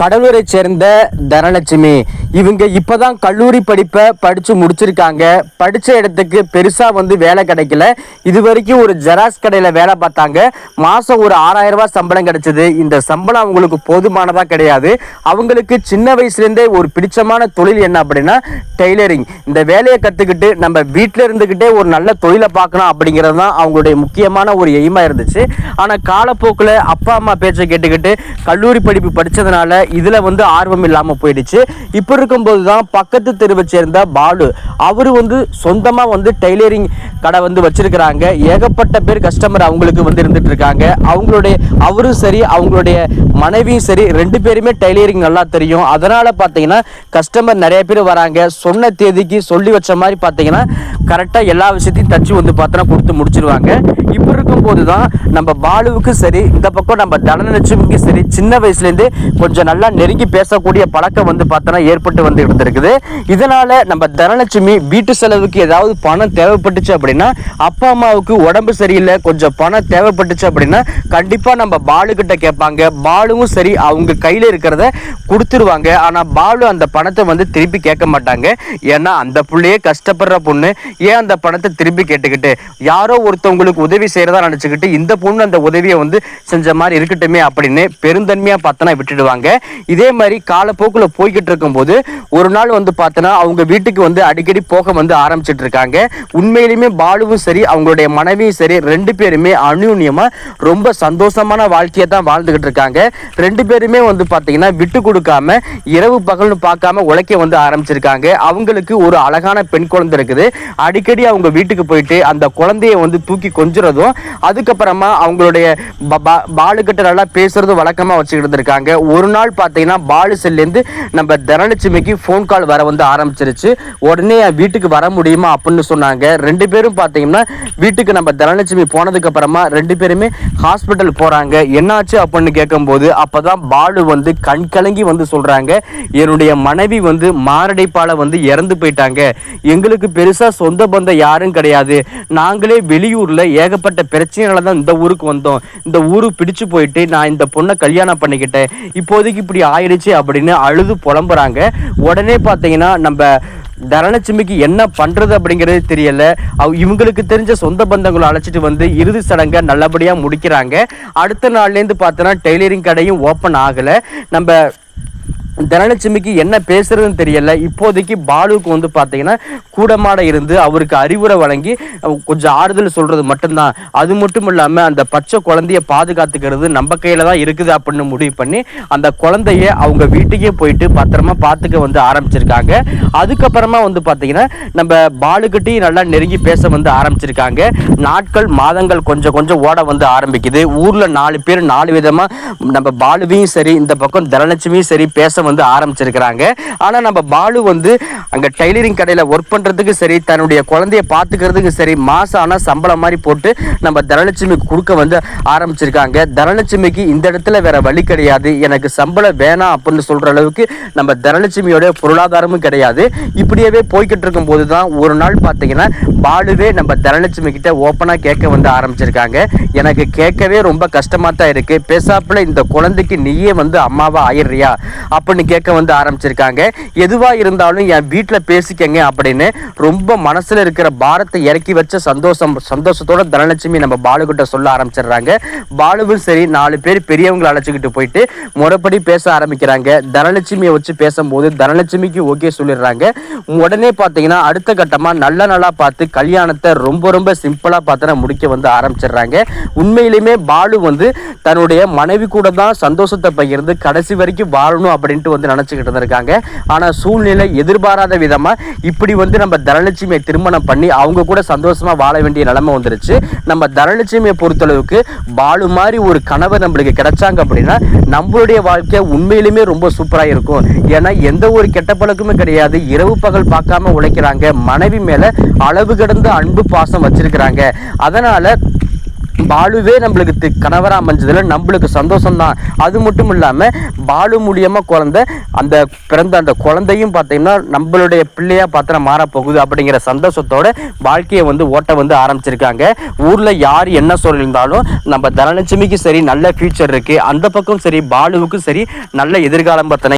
கடலூரை சேர்ந்த தனலட்சுமி. இவங்க இப்போதான் கல்லூரி படிப்பை படித்து முடிச்சிருக்காங்க. படித்த இடத்துக்கு பெருசாக வந்து வேலை கிடைக்கல. இது வரைக்கும் ஒரு ஜெராக்ஸ் கடையில் வேலை பார்த்தாங்க. மாதம் ஒரு ஆறாயிரம் ரூபாய் சம்பளம் கிடைச்சது. இந்த சம்பளம் அவங்களுக்கு போதுமானதாக கிடையாது. அவங்களுக்கு சின்ன வயசுலேருந்தே ஒரு பிடிச்சமான தொழில் என்ன அப்படின்னா டெய்லரிங். இந்த வேலையை கற்றுக்கிட்டு நம்ம வீட்டில் இருந்துக்கிட்டே ஒரு நல்ல தொழிலை பார்க்கணும் அப்படிங்கிறது தான் அவங்களுடைய முக்கியமான ஒரு எய்மாக இருந்துச்சு. ஆனால் காலப்போக்கில் அப்பா அம்மா பேச்சை கேட்டுக்கிட்டு கல்லூரி படிப்பு படித்ததுனால இதில் வந்து ஆர்வம் இல்லாமல் போயிடுச்சு. இப்போ இருக்கும்போது தான் பக்கத்து தெருவை சேர்ந்த பாலு. அவரு வந்து சொந்தமாக வந்து டெய்லரிங் கடை வந்து வச்சிருக்கிறாங்க. ஏகப்பட்ட பேர் கஸ்டமர் அவங்களுக்கு வந்து இருந்துட்டு இருக்காங்க அவங்களுடைய அவரும் சரி அவங்களுடைய மனைவியும் சரி ரெண்டு பேருமே டெய்லரிங் நல்லா தெரியும். அதனால் பார்த்தீங்கன்னா கஸ்டமர் நிறைய பேர் வராங்க. சொன்ன தேதிக்கு சொல்லி வச்ச மாதிரி பார்த்தீங்கன்னா கரெக்டாக எல்லா விஷயத்தையும் தச்சு வந்து பார்த்தோன்னா கொடுத்து முடிச்சிருவாங்க. இப்போ இருக்கும்போது தான் நம்ம பாலுவுக்கும் சரி இந்த பக்கம் நம்ம தனலட்சுமிக்கும் சரி சின்ன வயசுலேருந்தே கொஞ்சம் நல்லா நெருங்கி பேசக்கூடிய பழக்கம் வந்து பார்த்தோன்னா ஏற்பட்டு வந்து இருந்திருக்குது. இதனால் நம்ம தனலட்சுமி வீட்டு செலவுக்கு ஏதாவது பணம் தேவைப்பட்டுச்சு அப்படின்னா அப்பா அம்மாவுக்கு உடம்பு சரியில்லை கொஞ்சம் பணம் தேவைப்பட்டுச்சு அப்படின்னா கண்டிப்பாக நம்ம பாலு கிட்ட கேட்பாங்க. பாலுவும் சரி அவங்க கையில் இருக்கிறத கொடுத்துருவாங்க. ஆனால் பாலு அந்த பணத்தை வந்து திருப்பி கேட்க மாட்டாங்க. ஏன்னா அந்த பிள்ளையே கஷ்டப்படுற பொண்ணு ஏன் அந்த பணத்தை திருப்பி கேட்டுக்கிட்டு? யாரோ ஒருத்தவங்களுக்கு உதவி செய்யறதா நினைச்சுக்கிட்டு இந்த பொண்ணு அந்த உதவியை வந்து செஞ்ச மாதிரி இருக்கட்டுமே அப்படின்னு பெருந்தன்மையாக பார்த்தனா விட்டுடுவாங்க. இதே மாதிரி காலப்போக்கில் போய்கிட்டு இருக்கும்போது ஒரு நாள் வந்து பார்த்தோன்னா அவங்க வீட்டுக்கு வந்து அடிக்கடி போக வந்து ஆரம்பிச்சிட்டு இருக்காங்க. உண்மையிலுமே பாலுவும் சரி அவங்களுடைய மனைவியும் சரி ரெண்டு பேருமே அந்யூன்யமா ரொம்ப சந்தோஷமான வாழ்க்கையை தான் வாழ்ந்துகிட்டு இருக்காங்க. ரெண்டு பேருமே வந்து பார்த்தீங்கன்னா விட்டு கொடுக்காம இரவு பகல்னு பார்க்காம உழைக்க வந்து ஆரம்பிச்சிருக்காங்க. அவங்களுக்கு ஒரு அழகான பெண் குழந்தை இருக்குது. அடிக்கடி அவங்க வீட்டுக்கு போயிட்டு அந்த குழந்தைய வந்து தூக்கி கொஞ்சம் கொஞ்சுறதும் அதுக்கப்புறமா அவங்களுடைய ப- பாலுக்கிட்ட நல்லா பேசுறதும் வழக்கமா வச்சுக்கிட்டு இருந்திருக்காங்க. ஒரு நாள் பார்த்தீங்கன்னா பாலு செல்லேருந்து நம்ம தனலட்சுமிக்கு ஃபோன் கால் வர வந்து ஆரம்பிச்சிருச்சு. உடனே என் வீட்டுக்கு வர முடியுமா அப்படின்னு சொன்னாங்க. ரெண்டு பேரும் பார்த்தீங்கன்னா வீட்டுக்கு நம்ம தனலட்சுமி போனதுக்கு அப்புறமா ரெண்டு பேருமே ஹாஸ்பிட்டல் போறாங்க. என்னாச்சு அப்படின்னு கேட்கும்போது அப்பதான் பாலு வந்து கண் கலங்கி வந்து சொல்றாங்க. என்னுடைய மனைவி வந்து மாரடைப்பால வந்து இறந்து போயிட்டாங்க. எங்களுக்கு பெருசா சொந்த பந்தம் யாரும் கிடையாது. நாங்களே வெளியூர்ல ஏகப்பட்ட பிரச்சனைனால தான் இந்த ஊருக்கு வந்தோம். இந்த ஊருக்கு பிடிச்சு போயிட்டு நான் இந்த பொண்ணை கல்யாணம் பண்ணிக்கிட்டேன். இப்போதைக்கு இப்படி ஆயிடுச்சு அப்படின்னு அழுது புலம்புறாங்க. உடனே பார்த்தீங்கன்னா நம்ம தனலட்சுமிக்கு என்ன பண்ணுறது அப்படிங்கிறது தெரியல. இவங்களுக்கு தெரிஞ்ச சொந்த பந்தங்களை அழைச்சிட்டு வந்து இறுதி சடங்கை நல்லபடியாக முடிக்கிறாங்க. அடுத்த நாள்லேருந்து பார்த்தோன்னா டெய்லரிங் கடையும் ஓப்பன் ஆகலை. நம்ம தனலட்சுமிக்கு என்ன பேசுறதுன்னு தெரியல. இப்போதைக்கு பாலுவுக்கு வந்து பார்த்தீங்கன்னா கூடமாட இருந்து அவருக்கு அறிவுரை வழங்கி கொஞ்சம் ஆறுதல் சொல்றது மட்டும்தான். அது மட்டும் இல்லாம அந்த பச்சை குழந்தைய பாதுகாத்துக்கிறது நம்ம கையில தான் இருக்குது அப்படின்னு முடிவு பண்ணி அந்த குழந்தைய அவங்க வீட்டுக்கே போயிட்டு பத்திரமா பார்த்துக்க வந்து ஆரம்பிச்சிருக்காங்க. அதுக்கப்புறமா வந்து பார்த்தீங்கன்னா நம்ம பாலுக்கிட்டையும் நல்லா நெருங்கி பேச வந்து ஆரம்பிச்சிருக்காங்க. நாட்கள் மாதங்கள் கொஞ்சம் கொஞ்சம் ஓட வந்து ஆரம்பிக்குது. ஊர்ல நாலு பேர் நாலு விதமா நம்ம பாலுவையும் சரி இந்த பக்கம் தனலட்சுமியும் சரி பேச வந்து ஆரம்பிச்சிருக்கிறாங்க. ஆனா நம்ம பாலு வந்து அங்கே டைலரிங் கடையில் ஒர்க் பண்ணுறதுக்கு சரி தன்னுடைய குழந்தைய பார்த்துக்கிறதுக்கு சரி மாசம் ஆனால் சம்பளம் மாதிரி போட்டு நம்ம தனலட்சுமிக்கு கொடுக்க வந்து ஆரம்பிச்சிருக்காங்க. தனலட்சுமிக்கு இந்த இடத்துல வேற வழி கிடையாது. எனக்கு சம்பளம் வேணாம் அப்படின்னு சொல்கிற அளவுக்கு நம்ம தனலட்சுமியோட பொருளாதாரமும் கிடையாது. இப்படியே போய்கிட்டு இருக்கும் போது தான் ஒரு நாள் பார்த்தீங்கன்னா பாலுவே நம்ம தனலட்சுமி கிட்ட ஓப்பனாக கேட்க வந்து ஆரம்பிச்சிருக்காங்க. எனக்கு கேட்கவே ரொம்ப கஷ்டமாக தான் இருக்குது பேசாப்புல இந்த குழந்தைக்கு நீயே வந்து அம்மாவாக ஆயிடுறியா? அப்படின்னு கேட்க வந்து ஆரம்பிச்சிருக்காங்க. எதுவா இருந்தாலும் என் வீட்டில் பேசிக்கங்க அப்படின்னு ரொம்ப மனசுல இருக்கிற பாரத்தை இறக்கி வச்ச சந்தோஷம் சந்தோஷத்தோட தனலட்சுமி நம்ம பாலுகிட்ட சொல்ல ஆரம்பிச்சிடுறாங்க. பாலுவும் சரி நாலு பேர் பெரியவங்களை அழைச்சிக்கிட்டு போயிட்டு முறைப்படி பேச ஆரம்பிக்கிறாங்க. தனலட்சுமியை வச்சு பேசும்போது தனலட்சுமிக்கு ஓகே சொல்லிடுறாங்க. உடனே பார்த்தீங்கன்னா அடுத்த கட்டமாக நல்ல நல்லா பார்த்து கல்யாணத்தை ரொம்ப ரொம்ப சிம்பிளாக பார்த்தா முடிக்க வந்து ஆரம்பிச்சிடுறாங்க. உண்மையிலுமே பாலு வந்து தன்னுடைய மனைவி கூட தான் சந்தோஷத்தை பகிர்ந்து கடைசி வரைக்கும் வாழணும் அப்படின்ட்டு வந்து நினச்சிக்கிட்டு இருந்திருக்காங்க ஆனால் சூழ்நிலை எதிர்பாராத விதமாக இப்படி வந்து நம்ம தனலட்சுமியை திருமணம் பண்ணி அவங்க கூட சந்தோஷமாக வாழ வேண்டிய நிலைமை வந்துருச்சு. நம்ம தனலட்சுமியை பொறுத்தளவுக்கு பாலு மாதிரி ஒரு கனவை நம்மளுக்கு கிடைச்சாங்க அப்படின்னா நம்மளுடைய வாழ்க்கை உண்மையிலுமே ரொம்ப சூப்பராக இருக்கும். ஏன்னா எந்த ஒரு கெட்ட பழக்கமும் கிடையாது. இரவு பகல் பார்க்காம உழைக்கிறாங்க. மனைவி மேலே அளவு கடந்த அன்பு பாசம் வச்சிருக்கிறாங்க. அதனால் பாலுவே நம்மளுக்கு தி- அமைஞ்சதில் நம்மளுக்கு சந்தோஷம் தான் அது மட்டும் இல்லாமல் பாலு மூலியமாக குழந்த அந்த பிறந்த அந்த குழந்தையும் பார்த்தீங்கன்னா நம்மளுடைய பிள்ளையாக பார்த்தா மாறப்போகுது அப்படிங்கிற சந்தோஷத்தோட வாழ்க்கையை வந்து ஓட்ட வந்து ஆரம்பிச்சிருக்காங்க. ஊரில் யார் என்ன சொல்லியிருந்தாலும் நம்ம தனலட்சுமிக்கும் சரி நல்ல ஃபியூச்சர் இருக்குது அந்த பக்கம் சரி பாலுவுக்கும் சரி நல்ல எதிர்காலம் பார்த்தன